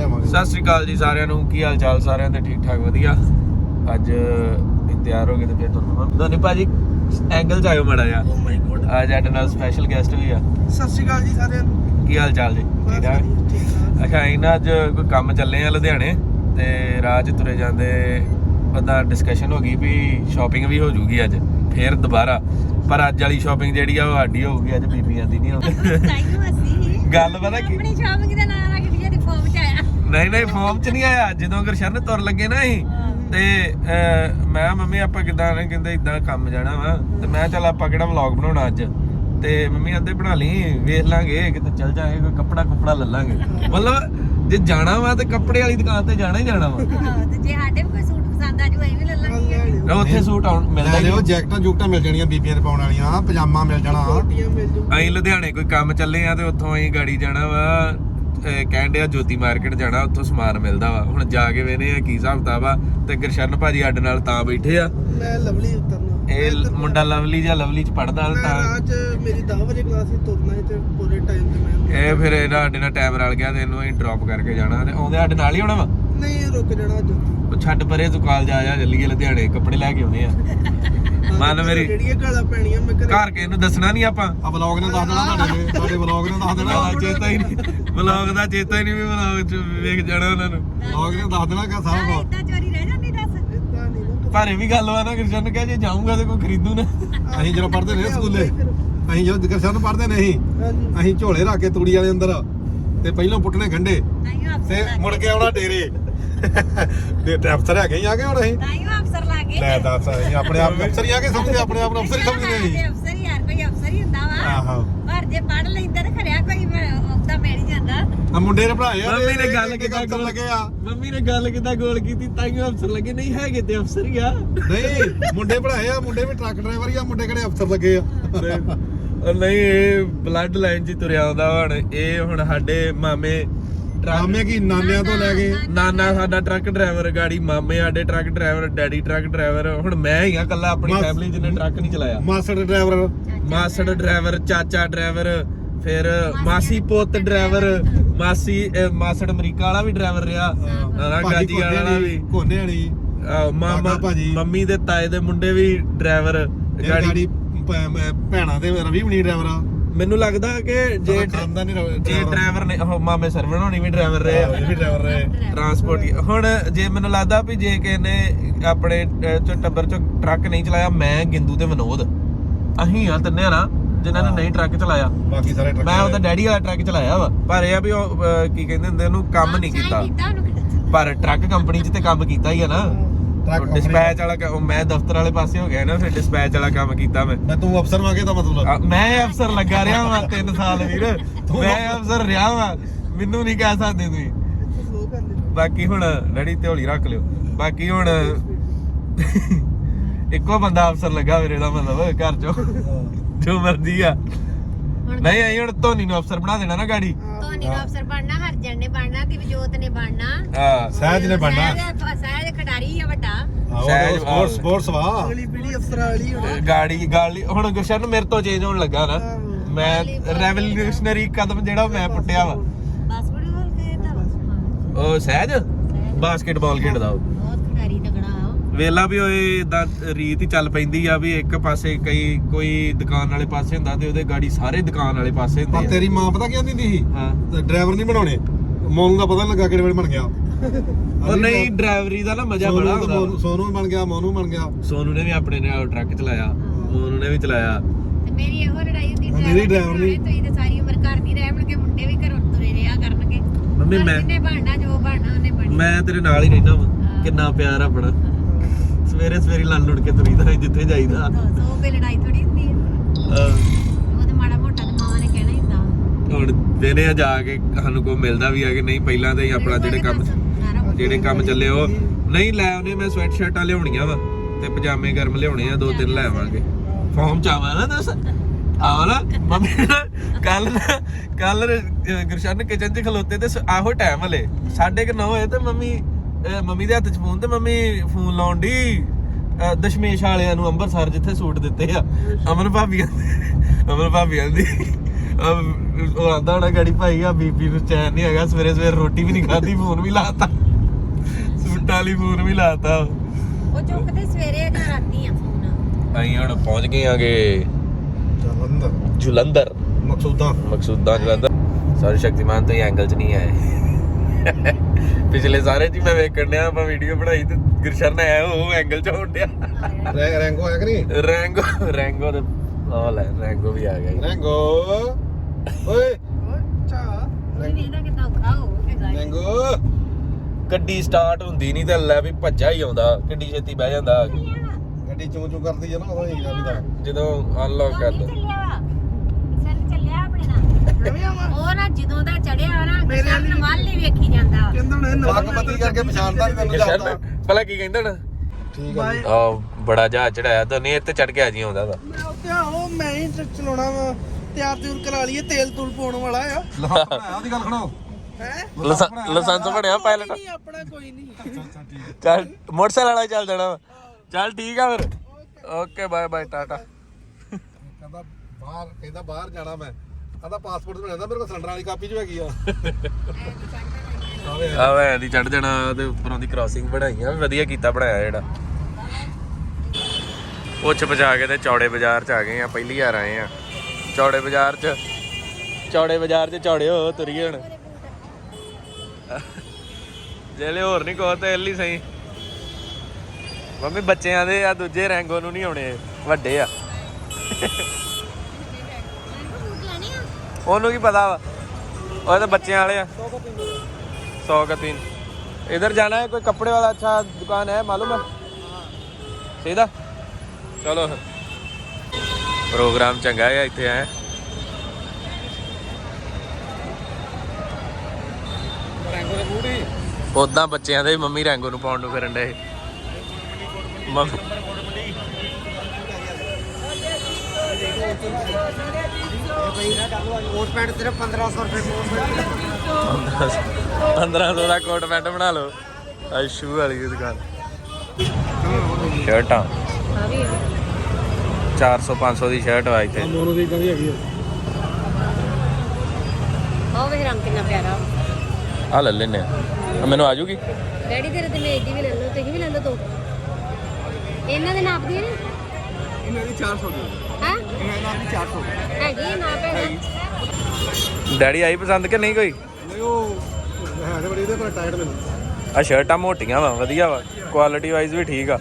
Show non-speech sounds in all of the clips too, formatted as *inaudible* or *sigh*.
ਲਿਆਵਾਂਗੇ ਸਤਿ ਸ੍ਰੀ ਅਕਾਲ ਜੀ ਸਾਰਿਆਂ ਨੂੰ। ਕੀ ਹਾਲ ਚਾਲ ਸਾਰਿਆਂ ਦੇ? ਠੀਕ ਠਾਕ ਵਧੀਆ। ਅੱਜ ਤਿਆਰ ਹੋ ਗਏ ਤੇ ਫਿਰ ਤੁਹਾਨੂੰ ਦੋਨੇ ਭਾਜੀ ਐਂਗਲ ਚ ਆਇਓ ਮੜਾ ਜਾ ਓ ਮਾਈ ਗੋਡ ਅੱਜ ਸਾਡੇ ਨਾਲ ਸਪੈਸ਼ਲ ਗੈਸਟ ਵੀ ਆ। ਸਤਿ ਸ਼੍ਰੀ ਅਕਾਲ ਜੀ ਸਾਰਿਆਂ ਨੂੰ। ਕੀ ਹਾਲ ਚਾਲ ਜੀ? ਠੀਕ ਠਾਕ? ਅੱਛਾ ਇਹਨਾਂ ਅੱਜ ਕੋਈ ਕੰਮ ਚੱਲੇ ਆ ਲੁਧਿਆਣੇ ਤੇ ਰਾਹ 'ਚ ਤੁਰੇ ਜਾਂਦੇ ਉਹਦਾ ਡਿਸਕਸ਼ਨ ਹੋ ਗਈ ਵੀ ਸ਼ਾਪਿੰਗ ਵੀ ਹੋ ਜੂਗੀ ਅੱਜ ਫੇਰ ਦੁਬਾਰਾ। ਪਰ ਅੱਜ ਵਾਲੀ ਸ਼ਾਪਿੰਗ ਜਿਹੜੀ ਆ ਉਹ ਸਾਡੀ ਹੋਊਗੀ ਅੱਜ ਬੀਬੀਆਂ ਦੀ ਨਹੀਂ ਹੋਊਗੀ। *laughs* ਗੱਲ ਪਤਾ ਕੀ? ਆਪਣੀ ਸ਼ਾਪਿੰਗ ਦਾ ਨਾਮ ਰੱਖ ਲਿਆ ਤੇ ਫੋਮ ਚ ਆਇਆ। ਨਹੀਂ ਨਹੀਂ ਫਾਰਮ 'ਚ ਨਹੀਂ ਆਇਆ। ਜਦੋਂ ਗੁਰਸ਼ਨ ਤੁਰ ਲੱਗੇ ਨਾ ਅਸੀਂ ਤੇ ਮੈਂ ਮੰਮੀ ਆਪਾਂ ਕਿਦਾਂ ਨੇ ਕਹਿੰਦੇ ਇਦਾਂ ਕੰਮ ਜਾਣਾ ਵਾ। ਤੇ ਮੈਂ ਚੱਲ ਆਪਾਂ ਕਿਹੜਾ ਵਲੌਗ ਬਣਾਉਣਾ ਅੱਜ? ਤੇ ਮੰਮੀ ਆਂਦੇ ਬਣਾ ਲਈ ਵੇਖ ਲਾਂਗੇ ਕਿਤੇ ਚੱਲ ਜਾਾਂਗੇ ਕੋਈ ਕੱਪੜਾ ਕੁਪੜਾ ਲੈ ਲਾਂਗੇ। ਮਤਲਬ ਜੇ ਜਾਣਾ ਵਾ ਤੇ ਕੱਪੜੇ ਵਾਲੀ ਦੁਕਾਨ ਤੇ ਜਾਣਾ ਹੀ ਜਾਣਾ ਵਾ। ਹਾਂ, ਤੇ ਜੇ ਸਾਡੇ ਵੀ ਕੋਈ ਸੂਟ ਪਸੰਦ ਆ ਜੂ ਐਵੇਂ ਲੈ ਲਾਂਗੇ। ਉੱਥੇ ਸੂਟ ਆਉਣ ਮਿਲਦਾ ਲੈ ਹੀ ਲਿਓ ਨਹੀਂ। ਜੈਕਟਾਂ ਜੁਕਟਾਂ ਮਿਲ ਜਾਣੀਆਂ ਬੀਬੀਆਂ ਦੇ ਪਾਉਣ ਵਾਲੀਆਂ ਪਜਾਮਾ ਮਿਲ ਜਾਣਾ। ਅਸੀਂ ਲੁਧਿਆਣੇ ਕੋਈ ਕੰਮ ਚੱਲੇ ਆ ਤੇ ਉੱਥੋਂ ਅਸੀਂ ਗਾੜੀ ਜਾਣਾ ਵਾ। ਕਹਿਣ ਡਿਆ ਜੋਤੀ ਮਾਰਕੀਟ ਜਾਣਾ ਉੱਥੋਂ ਸਮਾਨ ਮਿਲਦਾ ਵਾ। ਹੁਣ ਜਾ ਕੇ ਵੇਨੇ ਆ ਕੀ ਹਿਸਾਬ ਕਿਤਾਬ ਆ। ਤੇ ਗੁਰਸ਼ਨ ਭਾਜੀ ਸਾਡੇ ਨਾਲ ਤਾਂ ਬੈਠੇ ਆ। ਮੈਂ ਲਵਲੀ ਉਤਰਨਾ। ਇਹ ਮੁੰਡਾ ਲਵਲੀ ਜਾਂ ਲਵਲੀ ਚ ਪੜਦਾ ਤਾਂ ਮੇਰੀ 10 ਵਜੇ ਕਲਾਸ ਸੀ ਤੁਰਨਾ ਤੇ ਪੂਰੇ ਟਾਈਮ ਤੇ ਮੈਂ ਇਹ ਫਿਰ ਇਹਦਾ ਸਾਡੇ ਨਾਲ ਟਾਈਮ ਰਲ ਗਿਆ ਤੇ ਇਹਨੂੰ ਅਸੀਂ ਡ੍ਰੌਪ ਕਰਕੇ ਜਾਣਾ ਤੇ ਆਉਂਦੇ ਨਾਲ ਹੀ ਹੋਣਾ ਵਾ? ਨਹੀਂ ਰੁਕ ਜਾਣਾ ਅੱਜ। ਉਹ ਛੱਡ ਪਰੇ ਤੂੰ ਕਾਲਜ ਆ ਜਾ ਜੱਲੀਏ ਲੁਧਿਆਣੇ ਕੱਪੜੇ ਲੈ ਕੇ ਆਉਨੇ ਆ। ਮੰਨ ਮੇਰੀ ਜਿਹੜੀਆਂ ਗਾਲਾਂ ਪੈਣੀਆਂ ਮੈਂ ਘਰੇ ਘਰ ਕੇ ਇਹਨੂੰ ਦੱਸਣਾ ਨਹੀਂ ਆਪਾਂ। ਆ ਵਲੌਗ ਨੇ ਦੱਸ ਦੇਣਾ ਤੁਹਾਡੇ ਨੇ ਤੁਹਾਡੇ ਵਲੌਗ ਨੇ ਦੱਸ ਦੇਣਾ। ਚੇਤਾ ਹੀ ਨਹੀਂ ਵਲੌਗ ਦਾ ਚੇਤਾ ਹੀ ਨਹੀਂ ਵੀ ਵਲੌਗ ਚ ਵੇਖ ਜਾਣਾ ਉਹਨਾਂ ਨੂੰ। ਵਲੌਗ ਨੇ ਦੱਸ ਦੇਣਾ ਕਿ ਸਾਰਾ ਕੁਝ ਇਦਾਂ ਚੋਰੀ ਰਹਿ ਜਾਂਦੀ ਦੱਸ। ਇਦਾਂ ਨਹੀਂ ਨਾ ਪਰ ਇਹ ਵੀ ਗੱਲ ਵਾ ਨਾ ਕਿਸ਼ਨ ਨੂੰ ਕਿਹਾ ਜੇ ਜਾਊਂਗਾ ਤੇ ਕੋਈ ਖਰੀਦੂ ਨਾ। ਅਸੀਂ ਜਦੋਂ ਪੜ੍ਹਦੇ ਰਹੇ ਸਕੂਲੇ ਅਸੀਂ ਜਦੋਂ ਦਿਗਰਸ਼ਨ ਨੂੰ ਪੜ੍ਹਦੇ ਨਹੀਂ ਹਾਂਜੀ। ਅਸੀਂ ਝੋਲੇ ਰੱਖ ਕੇ ਤੂੜੀ ਵਾਲੇ ਅੰਦਰ ਤੇ ਪਹਿਲਾਂ ਪੁੱਟਣੇ ਗੰਡੇ ਤੇ ਮੁੜ ਕੇ ਆਉਣਾ ਡੇਰੇ। ਦੇ ਤੇ ਅਫਸਰ ਹੈਗੇ ਹੀ ਆ ਗਏ ਹੁਣ ਅਸੀਂ? ਤਾਈਓ ਅਫਸਰ ਲਾਗੇ ਲੈ ਦੱਸ ਅਸੀਂ ਆਪਣੇ ਆਪ ਨੂੰ ਅਫਸਰ ਹੀ ਆ ਕੇ ਸਮਝਦੇ ਆਪਣੇ ਆਪ ਨੂੰ ਅਫਸਰ ਹੀ ਸਮਝਦੇ ਅਸੀਂ ਅਫਸਰ ਹੀ ਯਾਰ ਕੋਈ ਅਫਸਰ ਹੀ ਹੁੰਦਾ ਵਾ। ਆਹੋ। ਪਰ ਜੇ ਪੜ ਲੈਂਦਾ ਤੇ ਖਰਿਆ ਕੋਈ ਉਹਦਾ ਮਿਲ ਹੀ ਜਾਂਦਾ। ਆ ਮੁੰਡੇ ਨੇ ਪੜਾਏ ਆ ਮੰਮੀ ਨੇ ਤੇ ਗੱਲ ਕਿੱਦਾਂ ਅਫਸਰ ਲੱਗੇ ਆ। ਮੰਮੀ ਨੇ ਗੱਲ ਕਿਦਾਂ ਗੋਲ ਕੀਤੀ ਤਾਈਓ ਅਫਸਰ ਲੱਗੇ ਨਹੀਂ ਹੈਗੇ ਤੇ ਅਫਸਰ ਹੀ ਆ। ਨਹੀਂ ਮੁੰਡੇ ਪੜਾਏ ਆ ਮੁੰਡੇ ਵੀ ਟਰੱਕ ਡਰਾਈਵਰ ਹੀ ਆ ਮੁੰਡੇ ਕਿਹੜੇ ਅਫਸਰ ਲੱਗੇ ਆ? ਨਹੀਂ ਇਹ ਬਲੱਡ ਲਾਈਨ 'ਚ ਹੀ ਤੁਰਿਆ ਆਉਂਦਾ ਹੁਣ ਇਹ ਹੁਣ ਸਾਡੇ ਮਾਮੇ ਟਰੱਕ ਮਾਮੇ ਕੀ ਨਾਨਿਆਂ ਤੋਂ ਲੈ ਕੇ ਨਾਨਾ ਸਾਡਾ ਟਰੱਕ ਡਰਾਈਵਰ ਗਾੜੀ ਮਾਮੇ ਸਾਡੇ truck driver daddy truck driver. ਹੁਣ ਮੈਂ ਹੀ ਆ ਕੱਲਾ ਆਪਣੀ ਮਾਸ- ਫੈਮਿਲੀ ਜਿਹਨੇ ਟਰੱਕ ਨਹੀਂ ਚਲਾਇਆ। Master driver. ਮਾਸੜ ਡਰਾਈਵਰ ਚਾਚਾ ਡਰਾਈਵਰ ਫਿਰ ਮਾਸੀ ਪੁੱਤ ਡਰਾਈਵਰ ਮਾਸੀ ਅਹ ਮਾਸੜ ਅਮਰੀਕਾ ਵਾਲਾ ਵੀ ਡਰਾਈਵਰ ਰਿਹਾ। ਨਾ ਗਾਜੀ ਵਾਲਾ ਵੀ। ਕੋਨੇ ਵਾਲੀ। ਆਹ ਮਾਮਾ ਕਾਕਾ ਭਾਜੀ। ਮੰਮੀ ਦੇ ਤਾਏ ਦੇ ਮੁੰਡੇ ਵੀ ਡਰਾਈਵਰ। ਗਾੜੀ ਗਾੜੀ ਭੈਣਾਂ ਦੇ ਰਵੀ ਬਣੀ ਡਰਾਈਵਰ। ਆ ਮੈਨੂੰ ਲੱਗਦਾ ਕਿ ਜੇ ਖਾਨਦਾਨੀ ਜੇ ਡਰਾਈਵਰ। ਨੇ ਉਹ ਮਾਮੇ ਸਰਵਣ ਹੋਣੀ ਵੀ ਡਰਾਈਵਰ ਰਹੇ ਆ। ਵੀ ਡਰਾਈਵਰ ਰਹੇ। ਟਰਾਂਸਪੋਰਟ ਹੁਣ ਜੇ ਮੈਨੂੰ ਲੱਗਦਾ ਵੀ ਜੇ ਕਿਸੇ ਨੇ ਆਪਣੇ ਅਹ, ਚੋਂ ਟੱਬਰ ਚੋਂ ਟਰੱਕ ਨਹੀਂ ਚਲਾਇਆ ਮੈਂ ਗਿੰਦੂ ਤੇ ਵਿਨੋਦ। ਅਹੀਂ ਆ ਤਿੰਨੇ ਨਾ ਜਿਨ੍ਹਾਂ ਨੇ ਨਹੀਂ ਟਰੱਕ ਚਲਾਇਆ। ਬਾਕੀ ਸਾਰੇ ਟਰੱਕ ਮੈਂ ਉਹਦਾ ਡੈਡੀ ਵਾਲਾ ਟਰੱਕ ਚਲਾਇਆ ਵਾ ਪਰ ਇਹ ਆ ਵੀ ਉਹ ਅਹ, ਕੀ ਕਹਿੰਦੇ ਹੁੰਦੇ ਉਹਨੂੰ ਕੰਮ ਨਹੀਂ ਕੀਤਾ। ਪਰ ਟਰੱਕ ਕੰਪਨੀ 'ਚ ਤੇ ਕੰਮ ਕੀਤਾ ਹੀ ਆ ਨਾ। ਡਿਸਪੈਚ ਵਾਲਾ ਕ- ਉਹ ਮੈਂ ਦਫ਼ਤਰ ਵਾਲੇ ਪਾਸੇ ਹੋ ਗਿਆ ਨਾ ਫਿਰ ਡਿਸਪੈਚ ਵਾਲਾ ਕੰਮ ਕੀਤਾ ਮੈਂ। ਮੈਂ ਤੂੰ ਅਫਸਰ ਵਾਂਗੇ ਤਾਂ ਮਤਲਬ? ਆ, ਮੈਂ ਅਫਸਰ ਲੱਗਾ ਰਿਹਾ ਵਾਂ 3 ਸਾਲ ਵੀਰ। ਮੈਂ ਅਫਸਰ ਰਿਹਾ ਵਾਂ। ਮੈਨੂੰ ਨਹੀਂ ਕਹਿ ਸਕਦੇ ਤੁਸੀਂ। ਬਾਕੀ ਹੁਣ ਤੇ ਹੌਲੀ ਰੱਖ ਲਿਓ। ਬਾਕੀ ਹੁਣ ਇੱਕੋ ਬੰਦਾ ਅਫਸਰ ਲੱਗਾ ਵੀਰੇ ਦਾ ਮਤਲਬ ਘਰ ਚੋਂ। ਜੋ ਮਰਜ਼ੀ ਆ। ਨਹੀਂ ਆਈ ਹੁਣ ਧੋਨੀ ਨੂੰ ਅਫਸਰ ਬਣਾ ਦੇਣਾ ਨਾ ਗਾੜੀ। ਧੋਨੀ ਨੂੰ ਅਫਸਰ ਬਣਨਾ ਹਰਜਨ ਨੇ ਬਣਨਾ ਦਿਵਜੋਤ ਨੇ ਬਣਨਾ। ਹਾਂ ਸਹਿਜ ਨੇ ਬਣਨਾ। ਸਹਿਜ- ਸਹਿਜ ਖਿਡਾਰੀ ਆ ਵੱਡਾ। ਸਹਿਜ- ਸਪੋਰਟਸ ਸਪੋਰਟਸ ਵਾ ਅਗਲੀ ਪੀੜੀ ਅਫਸਰਾਂ ਵਾਲੀ ਹੋਣੀ। ਗਾੜੀ ਗਾੜੀ ਹੁਣ ਗੁਸ਼ਨ ਮੇਰੇ ਤੋਂ ਚੇਂਜ ਹੋਣ ਲੱਗਾ ਨਾ। ਆਹੋ। ਮੈਂ ਰੈਵੋਲੂਸ਼ਨਰੀ ਕਦਮ ਜਿਹੜਾ ਮੈਂ ਪੁੱਟਿਆ ਵਾ। ਬਾਸਕਟਬਾਲ ਖੇਡਦਾ। ਉਹ ਸਹਿਜ? ਬਾਸਕਟਬਾਲ ਖੇਡਦਾ ਉਹ ਬਹੁਤ ਖਿਡਾਰੀ ਤਗੜਾ ਆ ਉਹ। ਵੇਲਾ ਵੀ ਓਏ ਦਾ ਰੀਤ ਹੀ ਚੱਲ ਪੈਂਦੀ ਆ ਵੀ ਇੱਕ ਪਾਸੇ ਕਈ ਕੋਈ ਦੁਕਾਨ ਵਾਲੇ ਪਾਸੇ ਹੁੰਦਾ ਤੇ ਉਹਦੇ ਗਾੜੀ ਸਾਰੇ ਦੁਕਾਨ ਵਾਲੇ ਪਾਸੇ ਪਰ ਹੁੰਦੇ ਆ। ਤੇਰੀ ਮਾਂ ਪਤਾ ਕੀ ਕਹਿੰਦੀ ਹੁੰਦੀ ਸੀ? ਹਾਂ। ਡਰਾਈਵਰ ਨਹੀਂ ਬਣਾਉਣੇ। ਮੋਨੂ ਦਾ ਪਤਾ ਨੀ ਲੱਗਾ ਕਿਹੜੇ ਵੇਲੇ ਬਣ ਗਿਆ। ਉਹ ਨਹੀਂ ਡਰਾਈਵਰੀ ਦਾ ਨਾ ਮਜ਼ਾ ਬੜਾ ਸੋਨੂ ਤਾਂ ਹੁੰਦਾ। ਮੋਨੂ- ਸੋਨੂ ਬਣ ਗਿਆ ਮੋਨੂ ਬਣ ਗਿਆ। ਸੋਨੂ ਨੇ ਵੀ ਆਪਣੇ ਨਾਲ ਟਰੱਕ ਚਲਾਇਆ ਮੋਨੂ ਨੇ ਵੀ ਚਲਾਇਆ। ਤੇ ਮੇਰੀ ਇਹੋ ਲੜਾਈ ਹੁੰਦੀ ਹਾਂ, ਮੇਰੀ driver ਨਹੀਂ। ਤੁਸੀਂ ਤੇ ਸਾਰੀ ਉਮਰ ਘਰ ਨਹੀਂ ਰਹਿ ਮੁੰਡੇ ਵੀ ਘਰੋਂ ਤੁਰੇ ਰਿਹਾ ਕਰਨਗੇ। ਮੰਮੀ ਮੈਂ ਜਿਹਨੇ ਬਣਨਾ ਜੋ ਬਣਨਾ ਉਹਨੇ ਬਣਨਾ। ਮੈਂ ਤੇਰੇ ਨਾਲ ਹੀ ਰਹਿਣਾ ਵਾ। ਕਿੰਨਾ ਪਿਆਰ ਆਪਣਾ। ਸਵੇਰੇ ਸਵੇਰੇ ਲੰਨ ਲੁੜ ਕੇ ਤੁਰੀਦਾ ਜਿੱਥੇ ਜਾਈਦਾ। ਸੋ ਕੋਈ ਲੜਾਈ ਥੋੜੀ ਹੁੰਦੀ ਹੈ। ਅਹ ਉਹ ਤੇ ਮਾੜਾ ਮੋਟਾ ਤੇ ਮਾਂ ਨੇ ਕਹਿਣਾ ਹੀ ਹੁੰਦਾ। ਹੁਣ ਦਿਨੇ ਆ ਜਾ ਕੇ ਸਾਨੂੰ ਕੋਈ ਮਿਲਦਾ ਵੀ ਆ ਕਿ ਨਹੀਂ ਪਹਿਲਾਂ ਤਾਂ ਹੀ ਆਪਣਾ ਜਿਹੜੇ ਕੰਮ ਜਿਹੜੇ ਕੰਮ ਚੱਲੇ। ਉਹ। ਨਹੀਂ ਲੈ ਆਉਨੇ ਮੈਂ ਸਵੈਟ ਸ਼ਰਟਾਂ ਲਿਆਉਣੀਆਂ ਵਾ ਤੇ ਪਜਾਮੇ ਗਰਮ ਲਿਆਉਣੇ ਆ ਦੋ ਤਿੰਨ ਲੈ ਆਵਾਂਗੇ। ਫਾਰਮ ਚ ਆਵਾਂ ਨਾ ਦੱਸ? ਆਵਾਂ ਨਾ। ਮੰਮੀ ਕੱਲ ਕੱਲ ਗੁਰਸ਼ਨ ਕਿਚਨ ਚ ਖਲੋਤੇ ਤੇ ਆਹੋ ਟਾਈਮ ਹਲੇ। ਸਾਢੇ ਕਿ 9 ਹੋਏ ਤੇ ਮੰਮੀ ਮੰਮੀ ਦੇ ਹੱਥ ਚ ਫੋਨ ਤੇ ਮੰਮੀ ਫੋਨ ਲਾਉਣ ਦੀ ਦਸ਼ਮੇਸ਼ ਵਾਲਿਆਂ ਨੂੰ ਅੰਮ੍ਰਿਤਸਰ ਜਿੱਥੇ ਸੂਟ ਦਿੱਤੇ ਆ। ਅਮਨ ਭਾਬੀਆਂ ਅਮਨ ਭਾਬੀਆਂ ਦੀ ਉਹ ਆਂਦਾ ਹੋਣਾ ਗਾੜੀ ਭਾਈ ਆ ਬੀਬੀ ਨੂੰ ਚੈਨ ਨਹੀਂ ਹੈਗਾ ਸਵੇਰੇ ਸਵੇਰੇ ਰੋਟੀ ਵੀ ਨਹੀਂ ਖਾਧੀ ਫੋਨ ਵੀ ਲਾਤਾ। ਸੂਟਾਂ ਵਾਲੀ ਫੋਨ ਵੀ ਲਾਤਾ। ਉਹ ਚੁੱਕਦੇ ਸਵੇਰੇ ਜਾਂ ਰਾਤੀ ਆ ਫੋਨ ਅਸੀਂ ਹੁਣ ਪਹੁੰਚ ਗਏ ਆਗੇ। ਜਲੰਧਰ। ਜੁਲੰਧਰ। ਮਕਸੂਦਾ। ਮਕਸੂਦਾਂ ਜਲੰਧਰ। ਸਾਰੇ ਸ਼ਕਤੀਮਾਨ ਤੋਂ ਐਂਗਲ 'ਚ ਨਹੀਂ ਆਏ। ਪਿਛਲੇ ਸਾਰੇ ਜੀ ਮੈਂ ਵੇਖਣ ਡਿਆ ਆਪਾਂ ਵੀਡੀਓ ਬਣਾਈ ਤੇ ਗੁਰਸ਼ਰਨ ਆਇਆ ਉਹ ਐਂਗਲ 'ਚ ਹੋਣ ਡਿਆ। ਰੈ ਰੈਂਗੋ ਹੈ ਕਿ ਨਹੀਂ? ਰੈਂਗੋ ਰੈਂਗੋ ਦੇ ਆ ਲੈ ਰੈਂਗੋ ਵੀ ਆ ਗਿਆ ਜੀ। ਰੈਂਗੋ। ਓਏ। ਹੋ ਰੈਂਗੋ। ਗੱਡੀ ਸਟਾਰਟ ਹੁੰਦੀ ਨਹੀਂ ਤੇ ਲੈ ਵੀ ਭੱਜਾ ਹੀ ਆਉਂਦਾ ਕਿੱਡੀ ਛੇਤੀ ਬਹਿ ਜਾਂਦਾ। ਗੱਡੀ ਚੂੰ ਚੂੰ ਕਰਦੀ ਆ ਨਾ ਉਦੋਂ ਹੀ ਜਾਂਦੀ ਦਾ ਜਦੋਂ ਅਨਲੌਕ ਕਰ ਦੋ ਚੱਲਿਆ ਵਾ ਸਰ ਚੱਲਿਆ ਆਪਣੇ ਨਾਲ ਮੈਂ ਵੀ ਆਵਾਂ ਉਹ ਨਾ ਜਦੋਂ ਦਾ ਚੜਿਆ ਨਾ ਮੇਰੇ ਸਰ ਵਾਲੀ- ਵੱਲ ਹੀ ਵੇਖੀ ਜਾਂਦਾ। ਕਹਿੰਦਾ ਹੁਣ ਇਹ ਨਵਾਂ ਪੱਗ ਬੱਤੀ ਕਰਕੇ ਪਛਾਣਦਾ ਨਹੀਂ ਤੈਨੂੰ ਜਾਂਦਾ। ਗੁਰਸ਼ਰਨ ਭਲਾ ਕੀ ਕਹਿੰਦਾ ਨਾ ਠੀਕ ਆ ਜੀ। ਆ ਬੜਾ ਜਹਾਜ਼ ਚੜਾਇਆ ਤਾਂ ਨਹੀਂ ਇੱਥੇ ਚੜ ਕੇ ਆ ਜੀ ਆਉਂਦਾ ਦਾ ਮੈਂ ਉੱਤੇ ਉਹ ਮੈਂ ਹੀ ਚ- ਚਲਾਉਣਾ ਵਾ। ਤਿਆਰ ਤਿਉਰ ਕਰਾ ਲਈਏ ਤੇਲ ਤੂਲ ਪਾਉਣ ਵਾਲਾ ਆ। ਲਾਹੌਰ ਬਣਾਇਆ ਉਹਦੀ ਗੱਲ ਖਣੋ ਹੈ? ਲਾਇਸੈਂਸ ਬਣਿਆ ਪਾਇਲਟ ਨਹੀਂ ਆਪਣਾ ਕੋਈ ਨਹੀਂ। ਚੱਲ ਮੋਟਰਸਾਈਕਲ ਵਾਲਾ ਚੱਲ ਜਾਣਾ ਵਾ। ਚੱਲ ਠੀਕ ਆ ਫਿਰ। ਓਕੇ। Bye bye tata. ਕਹਿੰਦਾ ਬਾਹਰ ਕਹਿੰਦਾ ਬਾਹਰ ਜਾਣਾ ਮੈਂ। ਕਹਿੰਦਾ ਪਾਸਪੋਰਟ ਤੇ ਮੇਰੇ ਕੋਲ ਸਿਲੰਡਰ ਵਾਲੀ ਕਾਪੀ ਚ ਹੈਗੀ ਆ। ਆਵੇ ਆ ਵੈਂ ਦੀ ਚੜ ਜਾਣਾ ਤੇ ਉੱਪਰੋਂ ਦੀ ਕ੍ਰਾਸਿੰਗ ਬਣਾਈ ਆ ਵਧੀਆ ਕੀਤਾ ਬਣਾਇਆ ਜਿਹੜਾ। ਉੱਚ ਪਜਾ ਕੇ ਤੇ ਚੌੜੇ ਬਾਜ਼ਾਰ ਚ ਆ ਗਏ ਆ, ਪਹਿਲੀ ਵਾਰ ਆਏ ਆ। ਚੌੜੇ ਬਾਜ਼ਾਰ ਚ, ਚੌੜੇ ਬਾਜ਼ਾਰ ਚ ਚੌੜੇ ਹੋ ਤੁਰੀਏ ਹੁਣ ਜਿਹੜੇ ਹੋਰ ਨਹੀਂ ਕਹੋ ਤੇ ਇੱਲੀ ਸਹੀ। ਮੰਮੀ, ਬੱਚਿਆਂ ਦੇ ਆ, ਦੂਜੇ ਰੈਂਗੋ ਨੂੰ ਨਹੀਂ ਆਉਣੇ, ਵੱਡੇ ਆ। ਉਹਨੂੰ ਕੀ ਪਤਾ ਵਾ? ਉਹ ਤਾਂ ਬੱਚਿਆਂ ਵਾਲੇ ਆ। 100 ਕਾ 3 ਇਧਰ ਜਾਣਾ ਹੈ ਕੋਈ ਕੱਪੜੇ ਵਾਲਾ ਅੱਛਾ ਦੁਕਾਨ ਹੈ ਮਾਲੂਮ ਹੈ? ਸਿੱਧਾ ਚਲੋ ਪ੍ਰੋਗਰਾਮ ਚੰਗਾ ਹੈ ਇੱਥੇ ਆਏ ਉਦਾਂ ਬੱਚਿਆਂ ਦੇ ਮੰਮੀ ਰੈਂਗੋ ਨੂੰ ਪਾਉਣ ਨੂੰ ਫਿਰਨ ਡੇ ਮੰਮੀ ਕੋਟ ਪੈਂਟ ਸਿਰਫ 1500 ਰੁਪਏ ਕੋਟ 1500 ਦਾ ਕੋਟ ਪੈਂਟ ਬਣਾ ਲਓ। ਆ ਸ਼ੂ ਵਾਲੀ ਦੁਕਾਨ। ਸ਼ਰਟਾਂ। 400 500 ਦੀ ਸ਼ਰਟ ਆ ਇੱਥੇ। ਮੋਨੋ ਦੀ ਕਹਿੰਦੀ ਹੈਗੀ ਆ। ਉਹ ਵੇ ਰੰਗ ਕਿੰਨਾ ਪਿਆਰਾ। ਆ ਲੈ ਲੈਨੇ ਆ। ਮੈਨੂੰ ਆ ਜੂਗੀ ਡੈਡੀ ਤੇਰੇ ਤੇ ਮੇਜ ਦੀ ਵੀ ਲੈ ਲਓ ਤੁਸੀਂ ਵੀ ਲੈ ਲਓ ਦੋ। ਇਹਨਾਂ ਦੇ ਨਾਪ ਦੀ ਨੇ ਇਹਨਾਂ ਦੀ 400 ਦੀ ਹੈ? ਇਹਨਾਂ ਦੀ 400 ਹੈਗੀ ਨਾਪ ਹੈਗਾ ਡੈਡੀ ਆਈ ਪਸੰਦ ਕਿ ਨਹੀਂ ਕੋਈ? ਨਹੀਂ ਉਹ ਹੈ ਤੇ ਬੜੀ ਇਹਦੇ ਪਰ ਟਾਈਟ ਮੈਨੂੰ ਆ ਸ਼ਰਟਾਂ ਮੋਟੀਆਂ ਵਾ ਵਧੀਆ ਵਾ। ਕੁਆਲਿਟੀ ਵਾਈਜ਼ ਵੀ ਠੀਕ ਆ।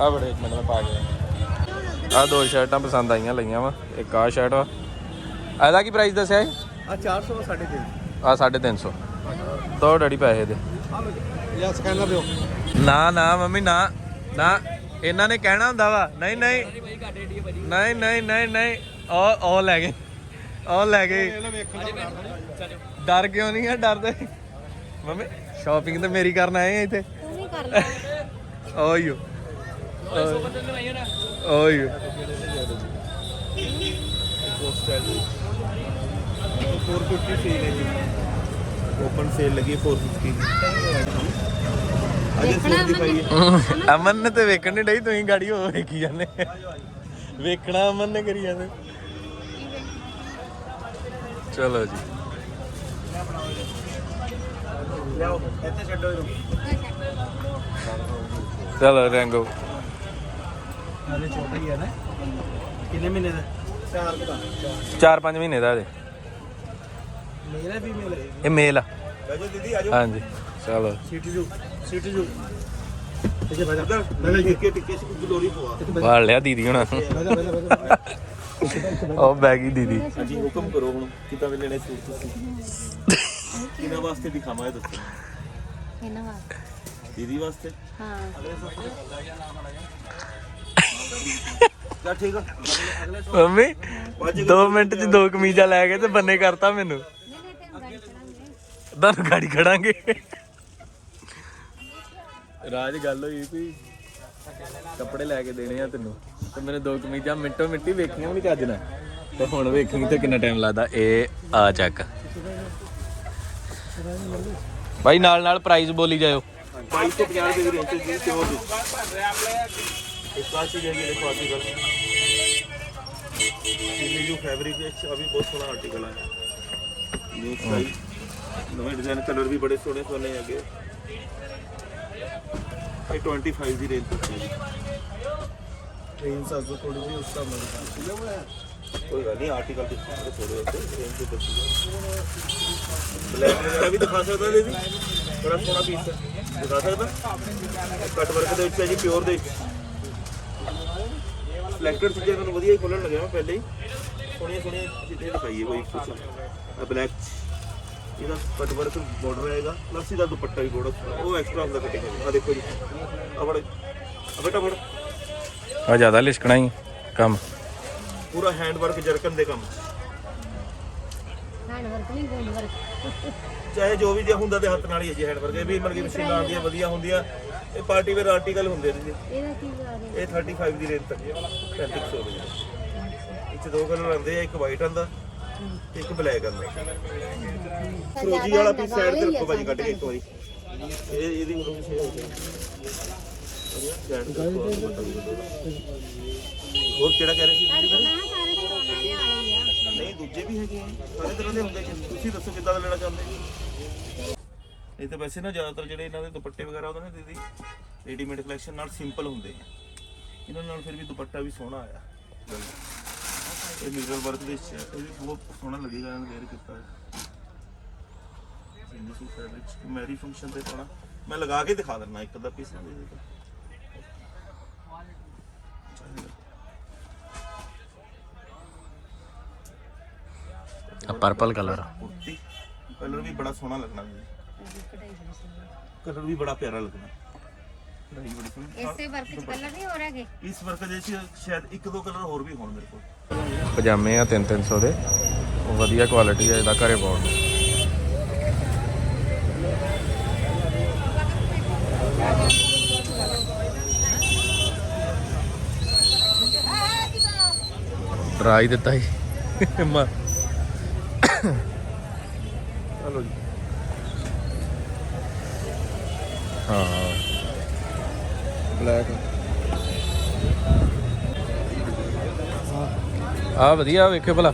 ਆ ਬੜੇ ਇੱਕ ਮਿੰਟ ਮੈਂ ਪਾ ਗਿਆ ਆ ਦੋ ਸ਼ਰਟਾਂ ਪਸੰਦ ਆਈਆਂ ਲਈਆਂ ਵਾ ਇੱਕ ਆ ਸ਼ਰਟ ਵਾ। ਇਹਦਾ ਕੀ ਪ੍ਰਾਈਸ ਦੱਸਿਆ ਹੈ ਆ 400 350 ਆ 350 ਦੋ ਡੈਡੀ ਪੈਸੇ ਦੇ। ਜਾਂ ਸਕੈਨਰ ਦਿਓ। ਨਾ ਨਾ ਮੰਮੀ ਨਾ ਨਾ। ਇਹਨਾਂ ਨੇ ਕਹਿਣਾ ਹੁੰਦਾ ਵਾ ਨਹੀਂ ਨਹੀਂ। ਨਹੀਂ ਨਹੀਂ ਨਹੀਂ ਨਹੀਂ। ਉਹ ਉਹ ਲੈ ਗਏ। ਉਹ ਲੈ ਗਏ। ਦਾ ਡਰ ਕਿਉਂ ਨਹੀਂ ਹੈ ਡਰਦੇ ਮੰਮੀ ਸ਼ਾਪਿੰਗ ਤੇ ਮੇਰੀ ਕਰਨ ਆਏ ਆ ਇੱਥੇ। ਤੂੰ ਵੀ ਕਰ ਲੈ। ਓਯੋ ਓਯੋ 450 ਸੇਲ ਹੈ ਜੀ। ਓਪਨ ਸੇਲ ਲੱਗੀ 450 ਅਜੇ ਪਾਈ ਹੈ ਅਮਨ ਨੇ। ਤੇ ਵੇਖਣ ਨਹੀਂ ਡਈ ਤੁਸੀਂ ਗਾੜੀ ਹੋ ਵੇਖੀ ਜਾਂਦੇ। ਵੇਖਣਾ ਅਮਨ ਨੇ ਕਰੀ ਜਾਂਦੇ। ਚਲੋ ਜੀ। ਲਿਆਓ ਇੱਥੇ ਛੱਡੋ ਇਹਨੂੰ। ਚਲੋ ਰੈਂਗੋ। ਅਜੇ ਛੋਟਾ ਹੀ ਹੈ ਨਾ। ਕਿੰਨੇ ਮਹੀਨੇ ਦਾ? 4 ਦਾ 4-5 ਮਹੀਨੇ ਦਾ ਇਹਦੇ ਮੇਰਾ ਵੀ ਮੇਲ ਹੈ। ਇਹ ਮੇਲ ਆ। ਬੈਜੋ ਦੀਦੀ ਆਜੋ ਹਾਂਜੀ। ਚਲੋ। ਸੀਟ ਜੂ ਸੀਟ ਜੂ। ਇੱਥੇ ਬੈਠਾ ਲੈ ਲੈ ਟਿੱਕੇ ਟਿੱਕੇ ਸੀ ਕੁਝ ਲੋਰੀ ਪਵਾ। ਭਾਲ ਲਿਆ ਦੀਦੀ ਹੁਣ। ਬੈਜਾ ਬੈਜਾ ਬੈਜਾ ਉਹ ਬੈਗੀ ਦੀਦੀ। ਹਾਂਜੀ ਹੁਕਮ ਕਰੋ ਹੁਣ ਕਿਤਾ ਵੇ ਲੈਣੇ ਸੂਟ ਤੁਸੀਂ? ਕਿਹਨਾਂ ਵਾਸਤੇ ਦਿਖਾਵਾਂ ਇਹ ਦੱਸੋ? ਇਹਨਾਂ ਵਾ ਦੀਦੀ ਵਾਸਤੇ? ਹਾਂ। ਚਾ ਠੀਕ ਆ। ਅਗਲੇ ਮੰਮੀ 2 ਮਿੰਟ ਚ ਦੋ ਕਮੀਜ਼ਾਂ ਲੈ ਕੇ ਤੇ ਬੰਨੇ ਕਰਤਾ ਮੈਨੂੰ। ਨਹੀਂ ਨਹੀਂ ਤੇ ਗਾੜੀ ਕਰਾਂਗੇ। ਤੁਹਾਨੂੰ ਗਾੜੀ ਖੜਾਂਗੇ। ਰਾਜ ਗੱਲ ਹੋਈ ਵੀ ਕੱਪੜੇ ਲੈ ਕੇ ਦੇਣੇ ਆ ਤੈਨੂੰ ਤੇ ਮੈਨੂੰ ਦੋ ਕਮੀਜ਼ਾਂ ਮਿੰਟੋ ਮਿੰਟੀ ਵੇਖੀਆਂ ਵੀ ਨਹੀਂ ਚੱਜ ਨਾਲ ਤੇ ਹੁਣ ਵੇਖੀ ਤੇ ਕਿੰਨਾ ਟਾਈਮ ਲੱਗਦਾ ਇਹ ਆ ਚੱਕ ਭਾਈ ਨਾਲ ਨਾਲ ਪ੍ਰਾਈਸ ਬੋਲੀ ਜਾਇਓ 22 ਤੋਂ 50 ਦੇ ਰੇਂਜ ਚ ਜੀ ਤੇ ਉਹ ਇਸ ਵਾਰ ਚੀਜ਼ ਹੈਗੀ ਦੇਖੋ ਆਦੀ ਗੱਲ ये जो फैब्रिक है अभी बहुत सोना आर्टिकल आया न्यू स्टाइल नवे डिजाइन कलर भी बड़े सोने सोने हैगे ਇਹ 25 ਦੀ ਰੇਂਜ ਤੱਕ ਹੈ ਟ੍ਰੇਨ ਸਾਜ਼ੋ ਥੋੜੀ ਜਿਹੀ ਉਸ ਹਿਸਾਬ ਨਾਲ ਕੋਈ ਗੱਲ ਨਹੀਂ ਆਰਟੀਕਲ ਦਿਖਾਉਂਦੇ ਥੋੜੇ ਉੱਤੇ ਰੇਂਜ ਤੇ ਦੱਸੂਗਾ ਬਲੈਕ ਵਗੈਰਾ ਵੀ ਦਿਖਾ ਸਕਦਾ ਦੀਦੀ ਬੜਾ ਸੋਹਣਾ ਪੀਸ ਹੈ। ਦਿਖਾ ਸਕਦਾ? ਕੱਟ ਵਰਕ ਦੇ ਵਿੱਚ ਹੈ ਜੀ ਪਿਓਰ ਦੇ ਵਿੱਚ। ਸਿਲੈਕਟਡ ਚੀਜ਼ਾਂ ਤੁਹਾਨੂੰ ਵਧੀਆ ਹੀ ਖੋਲਣ ਲੱਗਿਆ ਮੈਂ ਪਹਿਲੇ ਹੀ। ਸੋਹਣੀਆਂ ਸੋਹਣੀਆਂ ਚੀਜ਼ਾਂ ਦਿਖਾਈਏ ਕੋਈ ਕੁਛ। ਬਲੈਕ ਇਹਦਾ ਕੱਟ ਵਰਕ ਬਾਰਡਰ ਆਏਗਾ ਪਲੱਸ ਇਹਦਾ ਦੁਪੱਟਾ ਵੀ ਸੋਹਣਾ ਉਹ ਐਕਸਟਰਾ ਦਾ ਕਟਿੰਗ ਆ ਦੇਖੋ ਜੀ। ਆ ਬੜਾ ਆ ਬੇਟਾ ਬੜਾ ਆ ਜ਼ਿਆਦਾ ਲਿਸ਼ਕਣਾ ਹੀ ਕੰਮ। ਪੂਰਾ ਹੈਂਡ ਵਰਕ ਜਰਕਨ ਦੇ ਕੰਮ। ਹੈਂਡ ਵਰਕ ਨਹੀਂ ਗੋਲ ਵਰਕ ਚਾਹੇ ਜੋ ਵੀ ਜੇ ਹੁੰਦਾ ਤੇ ਹੱਥ ਨਾਲ ਹੀ ਹੈ ਜੀ ਹੈਂਡ ਵਰਕ ਇਹ ਵੀ ਮਤਲਬ ਕਿ ਮਸ਼ੀਨਾਂ ਆਉਂਦੀਆਂ ਵਧੀਆ ਹੁੰਦੀਆਂ। ਇਹ ਪਾਰਟੀ ਵੇਅਰ ਆਰਟੀਕਲ ਹੁੰਦੇ ਨੇ ਜੀ। ਇਹਦਾ ਕੀ ਇਹ 35 ਦੀ ਰੇਂਜ ਤੱਕ ਹੈ। 3500 ਦੇ ਵਿੱਚ ਦੋ ਕਲਰ ਆਉਂਦੇ ਆ ਇੱਕ ਵਾਈਟ ਆਂਦਾ ਇੱਕ ਬਲੈਕ ਆਂਦਾ ਫਰੋਜੀ ਵਾਲਾ ਪੀਸ ਸਾਈਡ ਤੇ ਰੱਖੋ ਭਾਜੀ ਕੱਢ ਕੇ ਇੱਕ ਵਾਰੀ। ਇਹ ਇਹਦੀ ਹੁਣ ਸ਼ੇਅਰ ਹੋ ਹੋਰ ਕਿਹੜਾ ਕਹਿ ਰਹੇ ਸੀ? ਤੁਸੀਂ ਆ ਨਹੀਂ ਦੂਜੇ ਵੀ ਹੈਗੇ ਆ। ਸਾਰੇ ਤਰ੍ਹਾਂ ਦੇ ਹੁੰਦੇ ਜੀ। ਤੁਸੀਂ ਦੱਸੋ ਕਿੱਦਾਂ ਦਾ ਲੈਣਾ ਚਾਹੁੰਦੇ ਜੀ? ਇਹ ਤਾਂ ਵੈਸੇ ਨਾ ਜ਼ਿਆਦਾਤਰ ਜਿਹੜੇ ਇਹਨਾਂ ਦੇ ਦੁਪੱਟੇ ਵਗੈਰਾ ਉਹਦੇ ਨੇ ਦੀਦੀ ਰੈਡੀਮੇਡ ਕਲੈਕਸ਼ਨ ਨਾਲ ਸਿੰਪਲ ਹੁੰਦੇ ਆ। ਇਹਨਾਂ ਨਾਲ ਫਿਰ ਵੀ ਦੁਪੱਟਾ ਵੀ ਸੋਹਣਾ ਆਇਆ ਇਹ ਮਿਰਰ ਵਰਕ ਦੇ ਵਿੱਚ ਹੈ। ਇਹ ਵੀ ਬਹੁਤ ਸੋਹਣਾ ਲੱਗੇਗਾ ਇਹਨਾਂ ਵੇਅਰ ਕੀਤਾ ਹੈ ਸਿੰਗਲ ਫੈਬਰਿਕ ਮੈਰੀ ਫੰਕਸ਼ਨ ਤੇ ਪਾਣਾ ਮੈਂ ਲਗਾ ਕੇ ਦਿਖਾ ਦਿੰਦਾ ਇੱਕ ਅੱਧਾ ਪੀਸ ਦੇ ਦੇ ਪਰਪਲ ਕਲਰ ਕੁਰਤੀ ਕਲਰ ਵੀ ਬੜਾ ਸੋਹਣਾ ਲੱਗਣਾ। ਜੀ ਕਲਰ ਵੀ ਬੜਾ ਪਿਆਰਾ ਲੱਗਣਾ। ਕਢਾਈ ਬੜੀ ਸੋਹਣੀ। ਇਸੇ ਵਰਕ ਚ ਕਲਰ ਨਹੀਂ ਹੋ ਰਹੇਗੇ ਇਸ ਵਰਕ ਦੇ ਵਿੱਚ ਸ਼ਾਇਦ ਇੱਕ ਦੋ ਕਲਰ ਹੋਰ ਵੀ ਹੋਣ ਮੇਰੇ ਕੋਲ। ਪਜਾਮੇ ਆ 3-300 ਦੇ। ਉਹ ਵਧੀਆ ਕੁਆਲਿਟੀ ਆ ਇਹਦਾ ਘਰੇ ਪਾਉਣ ਨੂੰ। ਡਰਾ ਹੀ ਦਿੱਤਾ ਸੀ। ਮਾ। ਚਲੋ ਜੀ। ਹਾਂ। ਬਲੈਕ। ਆ ਵਧੀਆ ਵੇਖਿਓ ਭਲਾ।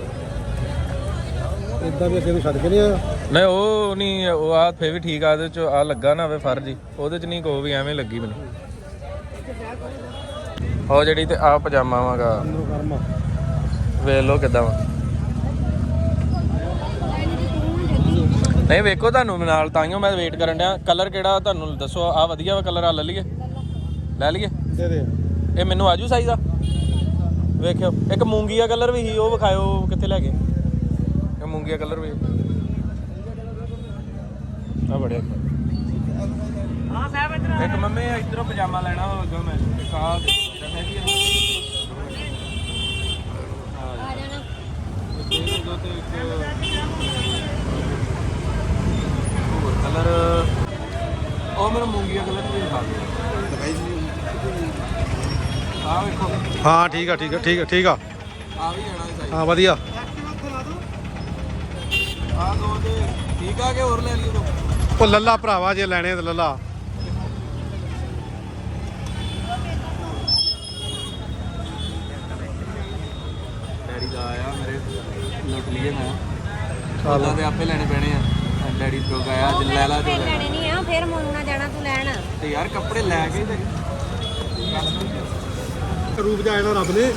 ਇਦਾਂ ਵੀ ਅੱਗੇ ਨੂੰ ਛੱਡ ਕੇ ਨਹੀਂ ਆਇਆ? ਨਹੀਂ ਉਹ ਨਹੀਂ ਉਹ ਆ ਫੇ ਵੀ ਠੀਕ ਆ ਉਹਦੇ ਚ ਆ ਲੱਗਾ ਨਾ ਵੇ ਫਰਜੀ ਉਹਦੇ ਚ ਨਹੀਂ ਕੋ ਵੀ ਐਵੇਂ ਲੱਗੀ ਮੈਨੂੰ। ਉਹ ਜਿਹੜੀ ਤੇ ਆ ਪਜਾਮਾ ਵਾਗਾ। ਅੰਦਰੋਂ ਵੇਖ ਲਓ ਕਿਦਾਂ ਵਾ। ਨਹੀਂ ਵੇਖੋ ਤੁਹਾਨੂੰ ਨਾਲ ਤਾਈਓ ਮੈਂ ਵੇਟ ਕਰਨ ਡਿਆ। ਕਲਰ ਕਿਹੜਾ ਤੁਹਾਨੂੰ ਦੱਸੋ। ਆ ਵਧੀਆ ਵਾ ਕਲਰ ਆ ਲੈ ਲਈਏ। ਲੈ ਲਈਏ। ਦੇ ਦੇ। ਇਹ ਮੈਨੂੰ ਆਜੂ ਸਾਈਜ਼ ਆ ਵੇਖਿਓ ਇੱਕ ਮੂੰਗੀਆ ਕਲਰ ਵੀ ਸੀ ਉਹ ਵਿਖਾਇਓ ਕਿੱਥੇ ਲੈ ਗਏ। ਇਹ ਮੂੰਗੀਆ ਕਲਰ ਵੀ। ਆ ਬੜਿਆ। ਹਾਂ ਸਾਹਿਬ ਇਧਰ ਇੱਕ ਮੰਮੀ ਇਧਰੋਂ ਪਜਾਮਾ ਲੈਣਾ ਉਹ ਲੱਗਾ ਮੈਂ ਇੱਕ ਆ ਆ ਜਾਣਾ ਕਲਰ ਉਹ ਮੈਨੂੰ ਮੂੰਗੀਆ ਕਲਰ ਵੀ ਦਿਖਾ ਦਿਓ। ਆ ਵੇਖੋ। ਹਾਂ ਠੀਕ ਆ ਠੀਕ ਆ ਠੀਕ ਆ ਠੀਕ ਆ। ਆ ਵੀ ਜਾਣਾ ਸਾਈਜ਼ ਹਾਂ ਵਧੀਆ। ਆ ਦੋ ਤੇ ਠੀਕ ਆ ਕਿ ਹੋਰ ਲੈ ਲਈਏ ਦੋ? ਉਹ ਲੱਲਾ ਭਰਾਵਾ ਜੇ ਲੈਣੇ ਤੇ ਲੱਲਾ। ਡੈਡੀ ਦਾ ਆਇਆ ਮੇਰੇ ਲੁੱਟ ਲਈਏ ਮੈਂ। ਚੱਲ ਤੇ ਆਪੇ ਲੈਣੇ ਪੈਣੇ ਆ। ਡੈਡੀ ਤੋਂ ਆਇਆ ਅੱਜ ਲੈ ਲਾ ਜੋ। ਲੈਣੇ ਨਹੀਂ ਆ ਫੇਰ ਮੋਨੂ ਨਾਲ ਜਾਣਾ ਤੂੰ ਲੈਣ। ਤੇ ਯਾਰ ਕੱਪੜੇ ਲੈ ਕੇ ਤੇ ਰੂਪ ਜਾਇਆ ਨਾ ਰੱਬ ਨੇ।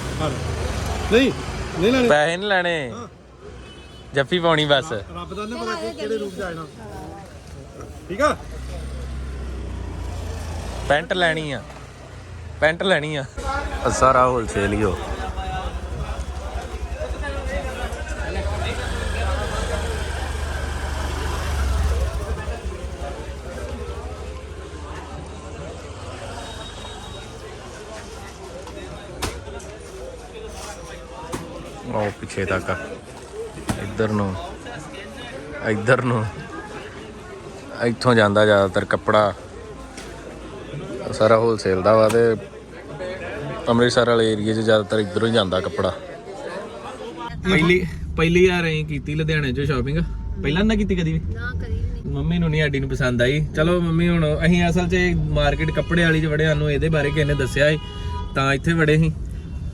ਨਹੀਂ ਨਹੀਂ ਲੈਣੇ। ਪੈਸੇ ਨਹੀਂ ਲੈਣੇ। ਜੱਫੀ ਪਾਉਣੀ ਬਸ। ਰੱਬ ਦਾ ਨਹੀਂ ਪਤਾ ਕਿ ਕਿਹੜੇ ਰੂਪ ਜਾਣਾ ਠੀਕ ਆ? ਪੈਂਟ ਲੈਣੀ ਆ। ਪੈਂਟ ਲੈਣੀ ਆ। ਸਾਰਾ ਹੋਲਸੇਲ ਹੀ ਹੋ ਉਹ ਪਿੱਛੇ ਤੱਕ। ਇੱਧਰ ਨੂੰ ਇੱਧਰ ਨੂੰ। ਇੱਥੋਂ ਜਾਂਦਾ ਜ਼ਿਆਦਾਤਰ ਕੱਪੜਾ। ਸਾਰਾ ਹੋਲਸੇਲ ਦਾ ਵਾ ਤੇ ਅੰਮ੍ਰਿਤਸਰ ਵਾਲੇ ਏਰੀਆ 'ਚ ਜ਼ਿਆਦਾਤਰ ਇੱਧਰੋਂ ਹੀ ਜਾਂਦਾ ਕੱਪੜਾ। ਪਹਿਲੀ ਪਹਿਲੀ ਆ ਰਹੀ ਕੀਤੀ ਲੁਧਿਆਣੇ 'ਚ ਸ਼ਾਪਿੰਗ ਪਹਿਲਾਂ ਨਾ ਕੀਤੀ ਕਦੀ ਵੀ? ਨਾ ਨਹੀਂ। ਮੰਮੀ ਨੂੰ ਨਹੀਂ ਆਡੀ ਨੂੰ ਪਸੰਦ ਆਈ। ਚਲੋ ਮੰਮੀ ਹੁਣ ਅਸੀਂ ਅਸਲ 'ਚ ਮਾਰਕੀਟ ਕੱਪੜੇ ਵਾਲੀ 'ਚ ਵੜੇ ਸਾਨੂੰ ਇਹਦੇ ਬਾਰੇ ਕਿਸੇ ਨੇ ਦੱਸਿਆ ਸੀ। ਤਾਂ ਇੱਥੇ ਵੜੇ ਸੀ।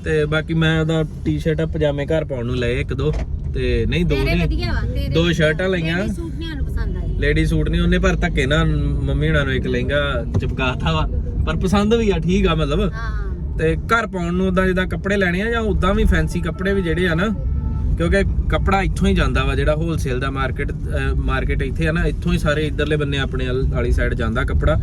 ਤੇ ਬਾਕੀ ਮੈਂ ਉਹਦਾ ਟੀ-ਸ਼ਰਟ ਪਜਾਮੇ ਘਰ ਪਾਉਣ ਨੂੰ ਲਏ ਇੱਕ ਦੋ। ਤੇ ਨਹੀਂ ਦੋ ਤੇਰੇ ਨਹੀਂ ਵਧੀਆ ਵਾ ਤੇਰੇ ਦੋ ਸ਼ਰਟਾਂ ਲਈਆਂ। ਤੇਰੇ ਸੂਟ ਨਹੀਂ ਸਾਨੂੰ ਪਸੰਦ ਆਏ। ਲੇਡੀ ਸੂਟ ਨਹੀਂ ਉਹਨੇ ਪਰ ਧੱਕੇ ਨਾ ਮੰਮੀ ਹੁਣਾਂ ਨੂੰ ਇੱਕ ਲਹਿੰਗਾ ਚਿਪਕਾਤਾ ਵਾ। ਪਰ ਪਸੰਦ ਵੀ ਆ ਠੀਕ ਆ ਮਤਲਬ। ਹਾਂ। ਤੇ ਘਰ ਪਾਉਣ ਨੂੰ ਉਦਾਂ ਜਿੱਦਾਂ ਕੱਪੜੇ ਲੈਣੇ ਆ ਜਾਂ ਉਦਾਂ ਵੀ ਫੈਂਸੀ ਕੱਪੜੇ ਵੀ ਜਿਹੜੇ ਆ ਨਾ ਕਿਉਂਕਿ ਕੱਪੜਾ ਇੱਥੋਂ ਹੀ ਜਾਂਦਾ ਵਾ ਜਿਹੜਾ ਹੋਲਸੇਲ ਦਾ ਮਾਰਕੀਟ ਮਾਰਕੀਟ ਇੱਥੇ ਆ ਨਾ ਇੱਥੋਂ ਹੀ ਸਾਰੇ ਇਧਰਲੇ ਬੰਨੇ ਆਪਣੇ ਵੱਲ- ਵਾਲੀ ਸਾਈਡ ਜਾਂਦਾ ਕੱਪੜਾ।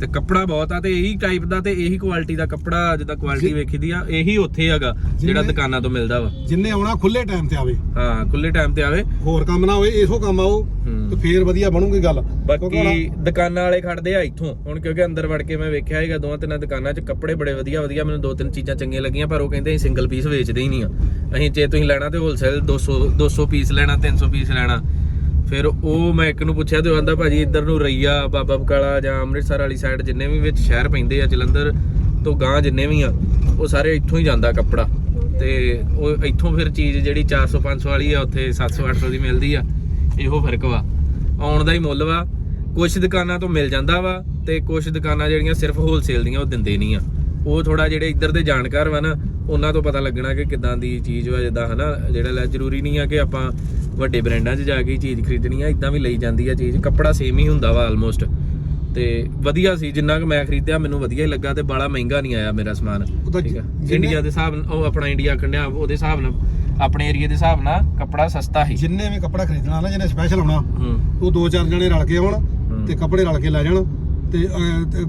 ਤੇ ਕੱਪੜਾ ਬਹੁਤ ਆ ਤੇ ਇਹੀ ਟਾਈਪ ਦਾ ਤੇ ਇਹੀ ਕੁਆਲਿਟੀ ਦਾ ਕੱਪੜਾ ਜਿੱਦਾਂ ਕੁਆਲਿਟੀ ਵੇਖੀਦੀ ਆ ਇਹੀ ਉੱਥੇ ਹੈਗਾ ਜਿਹੜਾ ਦੁਕਾਨਾਂ ਤੋਂ ਮਿਲਦਾ ਵਾ। ਜਿੰਨੇ ਆਉਣਾ ਖੁੱਲੇ ਟਾਈਮ ਤੇ ਆਵੇ। ਹਾਂ ਖੁੱਲੇ ਟਾਈਮ ਤੇ ਆਵੇ। ਹੋਰ ਕੰਮ ਨਾ ਹੋਵੇ ਇਹੋ ਕੰਮ ਆਓ। ਤੇ ਫੇਰ ਵਧੀਆ ਬਣੂਗੀ ਗੱਲ। ਬਾਕੀ ਦੁਕਾਨਾਂ ਵਾਲੇ ਖੜਦੇ ਆ ਇੱਥੋਂ। ਹੁਣ ਕਿਉਂਕਿ ਅੰਦਰ ਵੜ ਕੇ ਮੈਂ ਵੇਖਿਆ ਹੈਗਾ ਦੋਵਾਂ ਤਿੰਨਾਂ ਦੁਕਾਨਾਂ 'ਚ ਕੱਪੜੇ ਬੜੇ ਵਧੀਆ ਵਧੀਆ ਮੈਨੂੰ ਦੋ ਤਿੰਨ ਚੀਜ਼ਾਂ ਚੰਗੀਆਂ ਲੱਗੀਆਂ ਪਰ ਉਹ ਕਹਿੰਦੇ ਅਸੀਂ ਸਿੰਗਲ ਪੀਸ ਵੇਚਦੇ ਹੀ ਨਹੀਂ ਆ। ਅਸੀਂ ਜੇ ਤੁਸੀਂ ਲੈਣਾ ਤੇ ਹੋਲਸੇਲ 200 200 ਪੀਸ ਲੈਣਾ 300 ਪੀਸ ਲੈਣਾ। ਫਿਰ ਉਹ ਮੈਂ ਇੱਕ ਨੂੰ ਪੁੱਛਿਆ ਤੇ ਉਹ ਆਂਦਾ ਭਾਜੀ ਇੱਧਰ ਨੂੰ ਰਈਆ, ਬਾਬਾ ਬਕਾਲਾ ਜਾਂ ਅੰਮ੍ਰਿਤਸਰ ਵਾਲੀ ਸਾਈਡ ਜਿੰਨੇ ਵੀ ਵਿੱਚ ਸ਼ਹਿਰ ਪੈਂਦੇ ਆ, ਜਲੰਧਰ ਤੋਂ ਗਾਂ ਜਿੰਨੇ ਵੀ ਆ, ਉਹ ਸਾਰੇ ਇੱਥੋਂ ਹੀ ਜਾਂਦਾ ਕੱਪੜਾ। ਤੇ ਉਹ ਇੱਥੋਂ ਫਿਰ ਚੀਜ਼ ਜਿਹੜੀ 400 500 ਵਾਲੀ ਆ, ਉੱਥੇ 700 800 ਦੀ ਮਿਲਦੀ ਆ, ਇਹੋ ਫ਼ਰਕ ਵਾ। ਆਉਣ ਦਾ ਹੀ ਮੁੱਲ ਵਾ। ਕੁਝ ਦੁਕਾਨਾਂ ਤੋਂ ਮਿਲ ਜਾਂਦਾ ਵਾ ਤੇ ਕੁਝ ਦੁਕਾਨਾਂ ਜਿਹੜੀਆਂ ਸਿਰਫ ਹੋਲਸੇਲ ਦੀਆਂ ਉਹ ਦਿੰਦੇ ਨਹੀਂ ਆ। ਉਹ ਥੋੜਾ ਜਿਹੜੇ ਇੱਧਰ ਦੇ ਜਾਣਕਾਰ ਵਾ ਨਾ, ਉਹਨਾਂ ਤੋਂ ਪਤਾ ਲੱਗਣਾ ਕਿ ਕਿਦਾਂ ਦੀ ਚੀਜ਼ ਵਾ, ਜਿੱਦਾਂ ਹਨਾ, ਜਿਹੜਾ ਲੈ ਜ਼ਰੂਰੀ ਨਹੀਂ ਆ ਕਿ ਆਪਾਂ ਵੱਡੇ ਬ੍ਰਾਂਡਾਂ 'ਚ ਜਾ ਕੇ ਹੀ ਚੀਜ਼ ਖਰੀਦਣੀ ਆ ਇਦਾਂ ਵੀ ਲਈ ਜਾਂਦੀ ਆ ਚੀਜ਼। ਕੱਪੜਾ ਸੇਮ ਹੀ ਹੁੰਦਾ ਵਾ ਆਲਮੋਸਟ ਤੇ ਵਧੀਆ ਸੀ ਜਿੰਨਾ ਕਿ ਮੈਂ ਖਰੀਦਿਆ ਮੈਨੂੰ ਵਧੀਆ ਹੀ ਲੱਗਾ ਤੇ ਬਾਲਾ ਮਹਿੰਗਾ ਨਹੀਂ ਆਇਆ ਮੇਰਾ ਸਮਾਨ। ਠੀਕ ਆ। ਇੰਡੀਆ ਦੇ ਹਿਸਾਬ ਨਾਲ ਉਹ ਆਪਣਾ ਇੰਡੀਆ ਕੰਡਿਆ ਉਹਦੇ ਹਿਸਾਬ ਨਾਲ ਆਪਣੇ ਏਰੀਆ ਦੇ ਹਿਸਾਬ ਨਾਲ ਕੱਪੜਾ ਸਸਤਾ ਸੀ। ਜਿੰਨੇ ਵੀ ਕੱਪੜਾ ਖਰੀਦਣਾ ਨਾ ਜਿਹਨੇ ਸਪੈਸ਼ਲ ਆਉਣਾ ਹੂੰ। ਉਹ ਦੋ ਚਾਰ ਜਣੇ ਰਲ ਕੇ ਆਉਣ ਹੂੰ। ਤੇ ਕੱਪੜੇ ਰਲ ਕੇ ਲੈ ਜਾਣ ਤੇ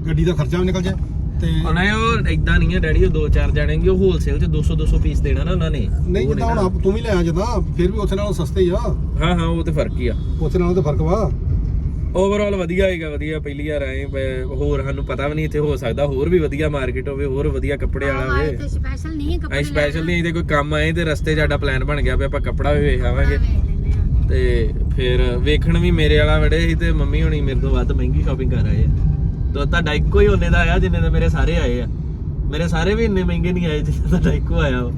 ਗੱਡੀ ਦਾ ਖਰਚਾ ਵੀ ਨਿਕਲ ਜਾਏ। ਤੇ ਉਹਨਾਂ ਉਹ ਇਦਾਂ ਨਹੀਂ ਹੈ ਡੈਡੀ ਉਹ ਦੋ ਚਾਰ ਜਾਣੇਗੇ ਉਹ ਹੋਲਸੇਲ 'ਚ 200 200 ਪੀਸ ਦੇਣਾ ਨਾ ਉਹਨਾਂ ਨੇ। ਨਹੀਂ ਉਹ ਜਿੱਦਾਂ ਹੁਣ ਆਪ- ਤੂੰ ਵੀ ਲੈ ਆ ਜਦਾਂ ਫਿਰ ਵੀ ਉੱਥੇ ਨਾਲੋਂ ਸਸਤੇ ਹੀ ਆ। ਹਾਂ ਹਾਂ ਉਹ ਤੇ ਫ਼ਰਕ ਹੀ ਆ। ਉੱਥੇ ਨਾਲੋਂ ਤੇ ਫ਼ਰਕ ਵਾ। ਓਵਰਆਲ ਵਧੀਆ ਹੈਗਾ ਵਧੀਆ ਪਹਿਲੀ ਵਾਰ ਆਏ ਪ- ਹੋਰ ਸਾਨੂੰ ਪਤਾ ਵੀ ਨਹੀਂ ਇੱਥੇ ਹੋ ਸਕਦਾ ਹੋਰ ਵੀ ਵਧੀਆ ਮਾਰਕੀਟ ਹੋਵੇ ਹੋਰ ਵਧੀਆ ਕੱਪੜੇ ਵਾਲਾ ਹੋਵੇ। ਤੇ ਸਪੈਸ਼ਲ ਨਹੀਂ ਕੱਪੜੇ ਅਸੀਂ ਸਪੈਸ਼ਲ ਨਹੀਂ ਤੇ ਕੋਈ ਕੰਮ ਆਏ ਤੇ ਰਸਤੇ 'ਚ ਸਾਡਾ ਪਲਾਨ ਬਣ ਗਿਆ ਵੀ ਆਪਾਂ ਕੱਪੜਾ ਵੀ ਵੇਖ ਆਵਾਂਗੇ। ਆ ਤੇ ਫਿਰ ਵੇਖਣ ਵੀ ਮੇਰੇ ਵਾਲਾ ਵੜੇ ਸੀ ਤੇ ਮੰਮੀ ਹੋਣੀ ਮੇਰੇ ਤੋਂ ਵੱਧ ਮਹਿੰਗੀ ਸ਼ਾਪਿੰਗ ਕਰ ਆਏ ਆ। ਤਾਂ ਤੁਹਾਡਾ ਇੱਕੋ ਹੀ ਉਹਨੇ ਦਾ ਆਇਆ ਜਿੰਨੇ ਦਾ ਮੇਰੇ ਸਾਰੇ ਆਏ ਆ ਮੇਰੇ ਸਾਰੇ ਵੀ ਇੰਨੇ ਮਹਿੰਗੇ ਨਹੀਂ ਆਏ ਜਿੰਨਾ ਦਾ ਇੱਕੋ ਆਇਆ ਵਾ।